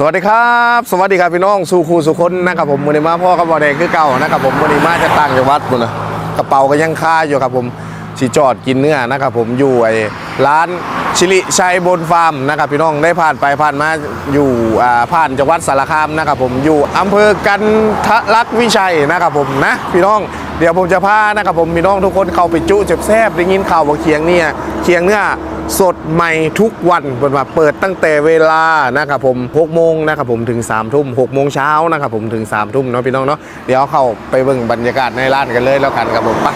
สวัสดีครับ สวัสดีครับพี่น้องสู่ครูสุคนนะครับผมวันนี้มาพ่อกับบอแดงคือเก่านะครับผมวันนี้มาจะต่างจังหวัดบุญนะกระเป๋าก็ยังค่าอยู่ครับผมสีจอดกินเนื้อนะครับผมอยู่ไอ้ร้านชิลิชัยบนฟาร์มนะครับพี่น้องได้ผ่านไปผ่านมาอยู่อ่าผ่านจังหวัดสารคามนะครับผมอยู่อำเภอกันทะลักวิชัยนะครับผมนะพี่น้องเดี๋ยวผมจะพานะครับผมพี่น้องทุกคนเข้าไปจุเจ็บแซบได้ยินข่าวว่าเคียงเนี่ยเคียงเนื้อ สดใหม่ทุกวันเปิดมาเปิดตั้งแต่เวลานะครับผม6โมงนะครับผมถึง3ทุ่ม6โมงเช้านะครับผมถึง3ทุ่มเนาะพี่น้องเนาะเดี๋ยวเข้าไปเบิ่งบรรยากาศในร้านกันเลยแล้วกันครับผมไป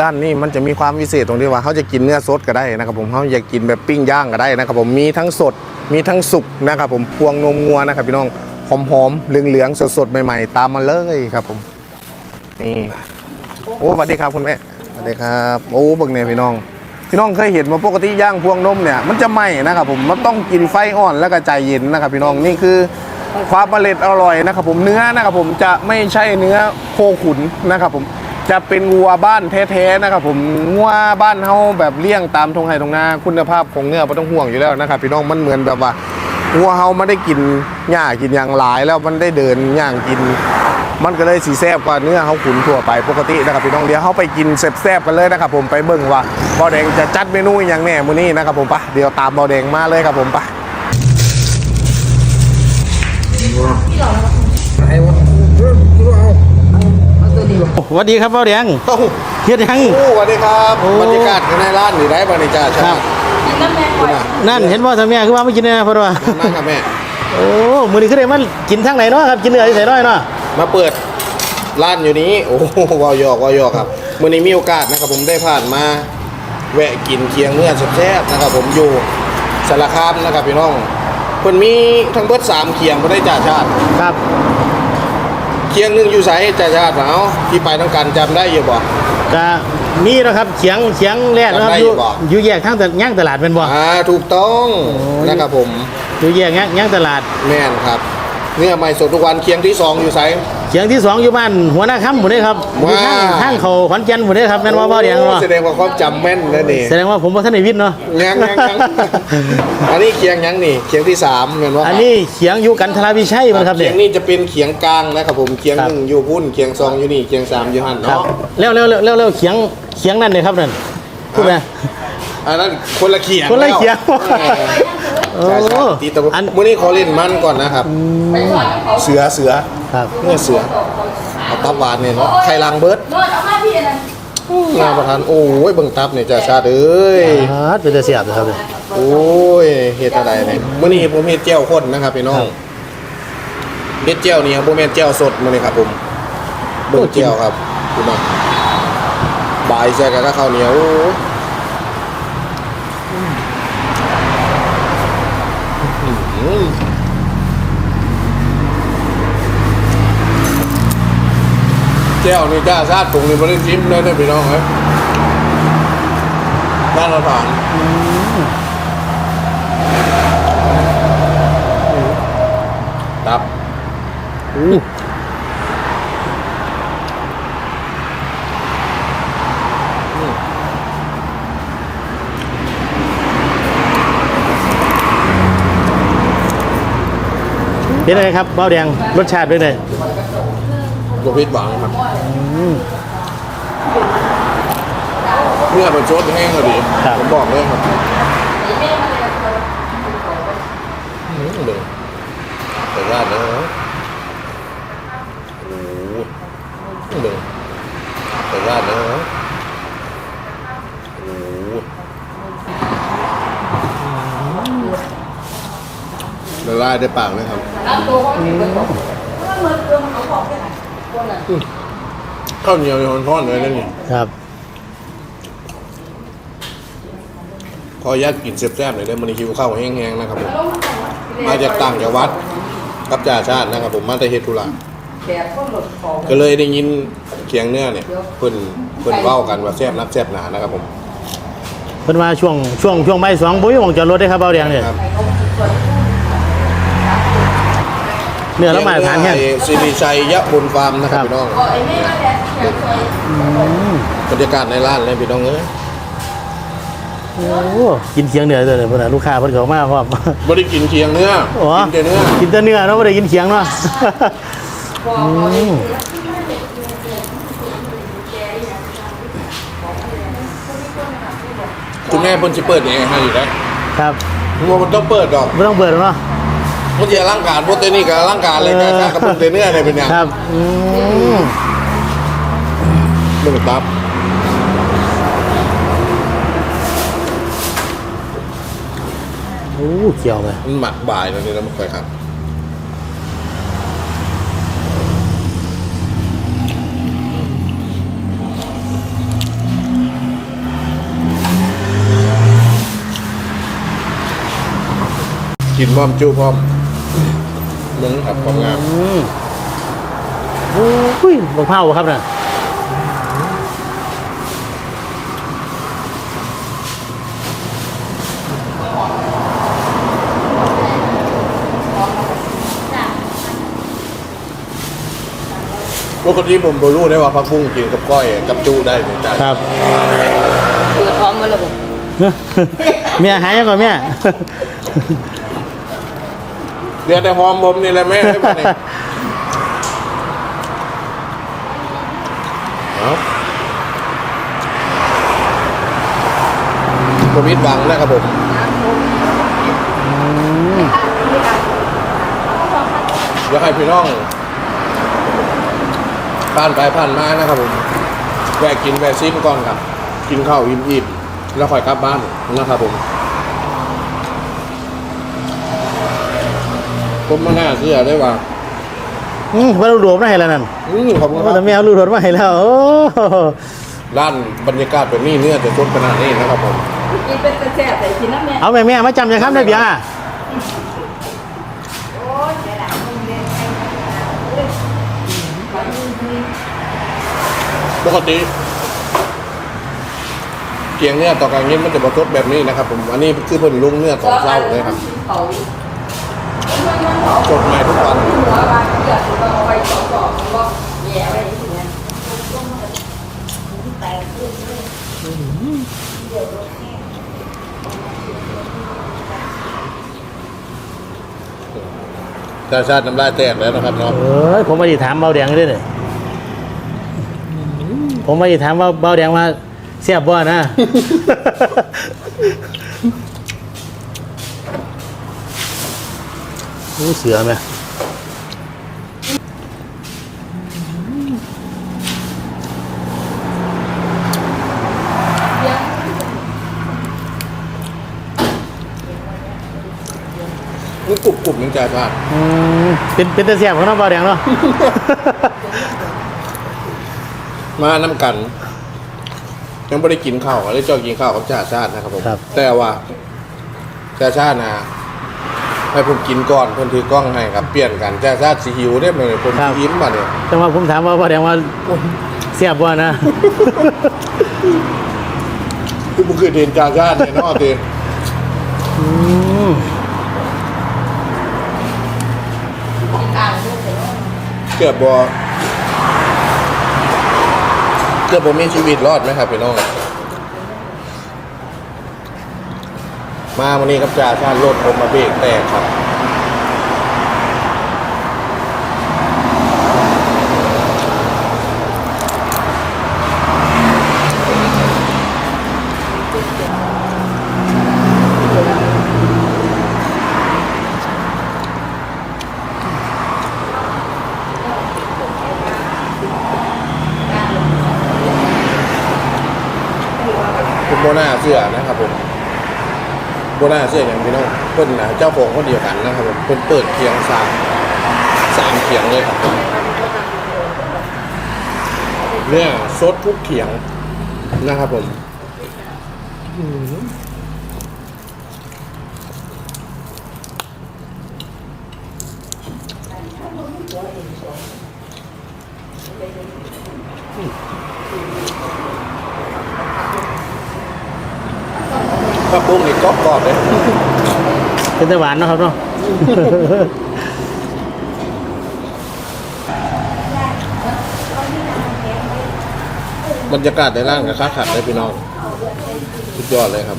ร้านนี้มันจะมีความพิเศษตรงที่ว่าเขาจะกินเนื้อสดก็ได้นะครับผมเขาอยากกินแบบปิ้งย่างก็ได้นะครับผมมีทั้งสดมีทั้งสุกนะครับผมพวงนมงัวนะครับพี่น้องหอมๆเหลืองๆสดๆใหม่ๆ ตามมาเลยครับผมนี่โอ้สวัสดีครับคุณแม่สวัสดีครับ โอ้เบิ่งเนี่ยพี่น้อง พี่น้องเคยเห็นมาปกติย่างพวงนมเนี่ยมันจะไหม้นะครับผมมันต้องกินไฟอ่อนแล้วก็ใจเย็นนะครับ พี่น้องนี่คือความอร่อยอร่อยนะครับผมเนื้อนะครับผมจะไม่ใช่เนื้อโคขุนนะครับผมจะเป็นวัวบ้านแท้ๆนะครับผมงัวบ้านเฮาแบบเลี้ยงตามทงไห่ทงนาคุณภาพของเนื้อไม่ต้องห่วงอยู่แล้วนะครับพี่น้องมันเหมือนแบบว่า งัวเฮาไม่ได้กินหญ้ากินอย่างหลายแล้วมันได้เดินย่างกิน มันก็เลยสีแซบกว่าเนื้อเขาขุนทั่วไปปกตินะครับพี่น้องเดี๋ยวเขาไปกินแซบๆกันเลยนะครับผมไปเบิ่งว่าบอแดงจะจัดเมนูอหย่างแน่มื้อนี้นะครับผมปะเดี๋ยวตามบอแดงมาเลยครับผมปะสวัสดีครับพ่อแดงโอ้โหเฮ็ดหยังสวัสดีครับโอ้บรรยากาศข้างในร้านนี่ได้บรรยากาศครับคุณ น่ะนั่นเห็นว่าทำแม่คือว่าไม่กินเนื้อเพราะว่านั่งกับแม่โอ้มื้อนี้คือได้มันกินทางไหนเนาะครับกินเนื้อที่ไหนน้อยเนาะมาเปิดร้านอยู่นี้โอ้โหวาวยอกวาวยอกครับมื้อนี้มีโอกาสนะครับผมได้ผ่านมาแวะกินเคียงเนื้อแซ่บๆนะครับ ผมอยู่สารคามนะครับพี่น้องเพิ่นมีทั้งเบิดสามเคียงบ่ได้จ่าชาติครับ เคียงหนึ่งอยู่ไสจ่าชาติเอาที่ไปต้องการจำได้อยู่บ่ก็ มีเนาะครับเขียงเขียงแรกนะครับจำได้ออยู่ยู่บ่ อยู่แยกทางแต่ย่างตลาดเป็นบ่ อ่าถูกต้องนะครับผม อยู่แยกย่างย่างตลาด แม่นครับ เนื้อใหม่สดทุกวันเคียงที่สองอยู่ไส เขียงที่สองอยู่บ้านหัวหน้าค่ำหมดเลยครับอยู่ทางว้าทางเขาขอนแก่นหมดเลยครับแม่นว่าพ่อแดงโอ้เนาะแสดงว่าความจำแม่นนะนี่แสดงว่าผมบ่ทันได้วิทย์เนาะยังยังยังอันนี้เคียงยังนี่เคียงที่สามเห็นว่าอันนี้เขียงอยู่กันทราวิชัยมันครับเคีเนี่ย ยงนี่จะเป็นเคียงกลางนะครับผมเคียงครับ หนึ่งอยู่พุ่นเคียงสองอยู่นี่เคียงสามอยู่หันครับเนาะแล้วแล้วแล้วแล้วแล้วเขียงเขียงนั่นเลยครับนั่นพูดไหม อันนั้นคนละเคียงคนละเคียงเออ ใช่ใช่โอ้ตีตะวันอัน มื้อนี้ขอเล่นมันก่อนนะครับ เสือเสือครับเนื้อเสือเอาตับหวานเนี่ยเนาะไข่ลังเบิร์ดโดนเอามาพี่นั่นงานประธานโอ้ยเบิ่งตับเนี่ยจ้าชาติเอ้ยอ่าเป็นตาเสียบเลยครับเนี่ยโอ้ยเฮ็ดอะไรเนี่ยมื้อนี้ผมเฮ็ดแจ่วข้นนะครับพี่น้องเฮ็ดแจ่วนี่ครับบ่แม่นแจ่วสดมื้อนี้ครับผมเบิ่งแจ่วครับคุณน้องบายใส่กับข้าวเหนียวโอ้ยอืม แจ่วนี่จ้าซาดถุงนี่บ่ได้ชิมเลยนะพี่น้องเอ้ยบ้านเราถานตับอู้ เป็นไงครับเบ้าแดงรสชาติเป็นไงบ่ผิดหวังครับเนื้อมันสดแห้งก็ดีผมบอกเลยครับอืมเดี๋ยวไปราดเลยนะโอ้โหเดี๋ยวไปราดเลยนะโอ้โห ละลายได้ปากเลยครับรับตัวเขาเองก็บอกว่าเมื่อเรื่องเขาบอกแค่ไหนคนน่ะข้าวเหนียวในทอนๆเลยนะนี่ครับ ขออนุญาตกินแซ่บๆหน่อยได้มันหิวข้าวแห้งๆนะครับผม มาจากต่างจังหวัดกับจ่าชาตินะครับผมมาแต่เฮดธุระแบบก็หลุดของก็เลยได้ยินเคียงเนื้อเนี่ยเพิ่นเพิ่นเว้ากันว่าแซ่บนักแซ่บหนานะครับผมเป็นว่าช่วงช่วงช่วงใบายสองบุ้ยของจอดรถได้ครับเบ้าแดงเนี่ยครับ เนื้อละมาตรฐานแค่เคียงเนื้อไอ้สิริชัยยะบุญฟาร์มนะครับครับ พี่น้องก็ไอ้แม่ก็แดดแดดเคยบรรยากาศในร้านเลยพี่น้องเอ้ยโอ้กินเคียงเหนือเลยเพิ่นน่ะลูกค้าเพิ่นเขามาพร้อมไม่ได้กินเคียงเนื้ออ๋อกินแต่เนื้อกินแต่เนื้อเนาะบ่ได้กินเคียงเนาะอืมคุณแม่เพิ่นสิเปิดเองให้อยู่แล้วครับมันต้องเปิดดอกบ่ต้องเปิดหรอกเนาะ มันจะร่างการพวกเตนี่กับร่างการเลยแต่ถ้ากับพวกเตเนื้อเนี่ยเป็นยังครับอืมมึงตับโอ้เกี่ยวไปมันหมักบ่ายแล้วนี่แล้วมันค่อยครับกินพร้อมจู้พร้อม มึงครับความงามอืมโอ้ยบักเผาครับน่ะปกติผมบ่รู้ได้ว่าพักบุ้งกินกับก้อยกับจู้ได้เหมือนกันครับเปิดพร้อมมาแล้วบอกเมียหายยังก่อนเมีย เรียกแต่หอมผมนี่แหละแม่ให้มาเนี่เอาผมิดหวังนะครับผมอยากให้พี่น้องผ่านไปผ่านมานะครับผมแวะกินแวะซิมก่อนครับ กินข้าวอิ่มๆแล้วค่อยกลับบ้านนะครับผม ผมมาหน้าเสื้อได้ว่าอืมว่ารูดวมาให้แล้วนั่นอืมขอบคุณคว่ารัแต่บเมียรูดวมาให้แล้วโอ้ร้านบรรยากาศแบบนี้เนื้อจะสดขนาดนี้นะครับผมกินเป็นกระแสใส่กินน้ำเนี่ยเอาแม่แม่มาจำยังครับได้เบียร์ปกติเกียงเนื้อต่อการเงี้ยมันจะบรสดแบบนี้นะครับ ผมอันนี้คือเพิ่นลุงเนื้อตอนเช้าเลยครับเขา สดใหม่ทุกวันหัวบางเลือดเราเอาไปสองดอกก็แย่ไปที่นี่แต่ชาติน้ำลายแตกแล้วนะครับเนาะเอ้ยผมมาดิถามเบาแดงด้วยเนี่ยผมมาดิถามว่าเบาแดงมาเสียบบ่นะ รู้เสือไหมมันกรุบกรุบมันจ่าชาติอืมเป็นเป็นแต่เสียบของน้องเบาแดงเนาะ มาน้ำกัน ยังไม่ได้กินข้าวเลยเจ้ากินข้าวกับจ่าชาตินะครับผม ครับ แต่ว่าจ่าชาตินะ ให้ผมกินก่อนเพิ่นถือกล้องให้ครับเปลี่ยนกันจ่าชาติสิหิวได้ไหมผมสิอิ่มมาเนี่ยแต่ว่าผมถามว่าเบาแดงว่าเสียบบ่นะ คือบุคือเดนจ่าชาติเนี่ยเนอกตีอืมเกือบบ่เกือบบ่มีชีวิตรอดไหมครับพี่น้อง มาวันนี้ครับจ่าชาติรถผมมาเบรกแตกครับเป็นโบนาเสื้อนะครับผม โบนาเสื้ออย่างพี่น้องเพิ่นนะเจ้าของคนเดียวกันนะครับผมเพิ่นเปิดเคียงสามสามเคียงเลยครับเนี่ยซดทุกเขียงนะครับผม ผักบุ้งนี่กรอบๆเลยเป็นแต่หวานเนาะครับเนาะ บรรยากาศในร่างกับค้าขัดเลยพี่น้องสุดยอดเลยครับ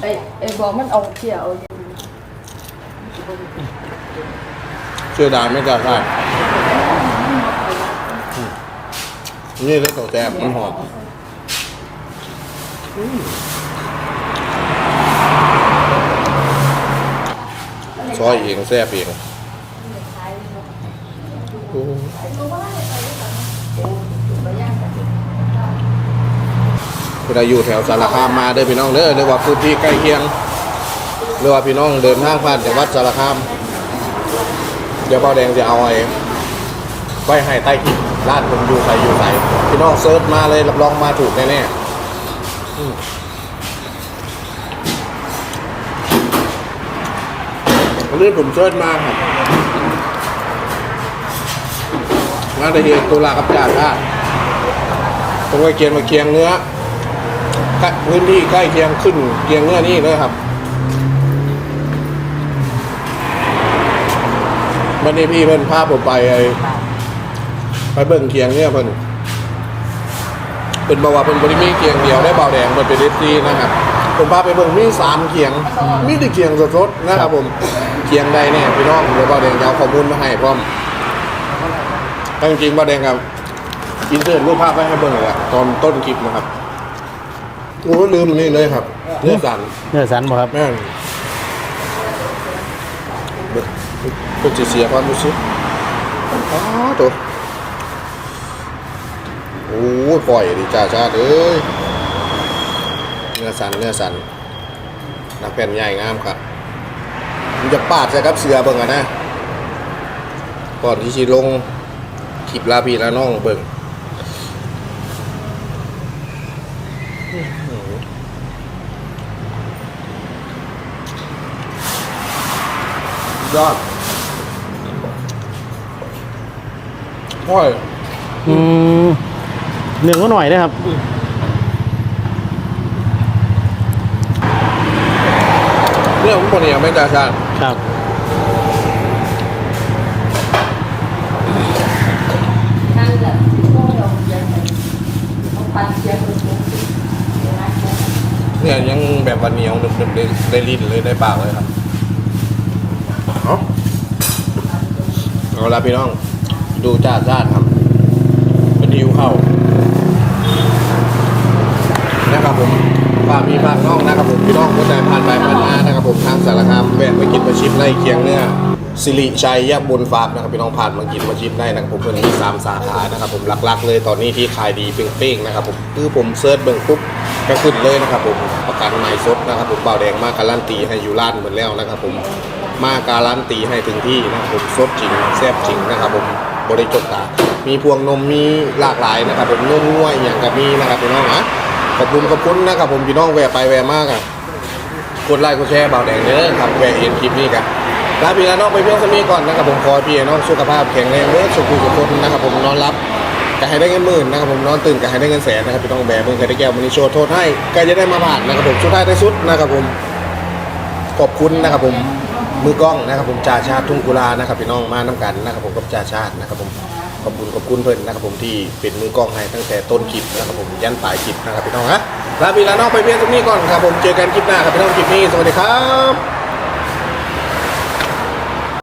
ไอ้ไอ้บอกมันเอาเที่ยวเอาเชื่อดาไม่กล้าใช่นี่เลยตัวแซ่บมันหอมซอยเองแซ่บเองคุณอายุแถวสารคามมาเด้พี่น้องเด้อเรียกว่าพื้นที่ใกล้เคียงเรียกว่าพี่น้องเดินทางผ่านจังหวัดสารคาม เดี๋ยวเบาแดงจะเอาไอ้ไว้ให้ใต้คลิปลาดผมอยู่ใส่อยู่ใส่พี่น้องเซิร์ชมาเลยรับรองมาถูกแน่ๆอืมวันนี้ผมเซิร์ชมาครับงานตะเฮียตุลากับจ่าชาติตรงไปเกียนมาเคียงเนื้อใกล้พื้นที่ใกล้เคียงขึ้นเคียงเนื้อนี่เลยครับ วันนี้พี่เพิ่นพาผมไปไอ้ไปเบิ่งเคียงเนี่ยเพิ่นเป็นบอกว่าเพิ่นบริมีเคียงเดียวได้เบาแดงเพิ่นเป็นเอฟซีนะครับผมพาไปเบิ่งมีสามเคียงมีแต่เคียงสดๆนะครับผมเคียงใดเนี่ยพี่น้องเดี๋ยวเบาแดงจะเอาข้อมูลมาให้พร้อมแต่จริงๆเบาแดงครับอินเสิร์ตรูปภาพไว้ให้เบิ่งเลยอะตอนต้นคลิปนะครับโอ้ลืมนี่เลยครับเนื้อสันเนื้อสันบ่ครับแม่นเบิด เพิ่นสิเสียความรู้สึกอ๋อตัวโอ้ยปล่อยดิจ่าชาเอ้ยเนื้อสันเนื้อสันนักแผ่นใหญ่งามครับมันจะปาดใส่กับเสือเบิ่งอะนะ ก่อนที่สิลงคลิปลาพีลาน้องเบิ่งยอด โอ้ยอืมเนื้อก็หน่อยนะครับเรื่องของคนเดียวไม่จ่าชาติครับนั่นแหละพวกเราเรียนไปเอาปันเสียงเลยเนี่ยยังแบบวันเหนียวนึบๆได้ได้ลิ้นเลยได้ปากเลยครับ เอาเอาละพี่น้อง ดูจ่าชาติครับ เป็นหิวเข้านะครับผมฝากมีฝากน้องนะครับผมพี่น้องคนใดผ่านไปผ่านมานะครับผมทางสารคามแวะไปกินมาชิมไล่เคียงเนื้อสิริชัยยะบุญฟาร์มนะครับพี่น้องผ่านมากินมาชิมได้นะครับผมเพิ่อนมีสามสาขานะครับผมหลักๆ เลยตอนนี้ที่ขายดีเป้งๆนะครับผมคือผมเซิร์ชเบิ่งปุ๊บก็ขึ้นเลยนะครับผมประกันใหม่สดนะครับผมเบาแดงมาการันตีให้อยู่ร้านเหมือนแล้วนะครับผมมาการันตีให้ถึงที่นะครับผมสดจริงแซ่บจริงนะครับผม บริจกตามีพวงนมมีหลากหลายนะครับผมนมง่วยอย่างกับมีนะครับพี่น้องอะขอบคุณขอบคุณนะครับผมพี่น้องแวะไปแวะมากอะกดไลค์กดแชร์เบาแดงเด้อครับแวะเห็นคลิปนี้กันลาพี่น้องไปเพียงสมีก่อนนะครับผมขอให้พี่น้องสุขภาพแข็งแรงเด้อสุขุสุขคนนะครับผมนอนรับก็ให้ได้เงินหมื่นนะครับผมนอนตื่นก็ให้ได้เงินแสนนะครับพี่น้องแบมือใครได้แก้วมันนี้โชว์โทษให้ก็จะได้มาผ่านนะครับผมสุดท้ายได้สุดนะครับผมขอบคุณนะครับผม มือกล้องนะครับผมจ่าชาติทุ่งกุลานะครับพี่น้องมาน้ากันนะครับผมกับจ่าชาตินะครับผมขอบคุณขอบคุณเพื่อนนะครับผมที่เป็นมือกล้องให้ตั้งแต่ต้นคลิปนะครับผมยันปลายคลิปนะครับพี่น้องฮะลาพี่ลาน้องไปเพียงตรงนี้ก่อนครับผมเจอกันคลิปหน้าครับพี่น้องคลิปนี้สวัสดีครับ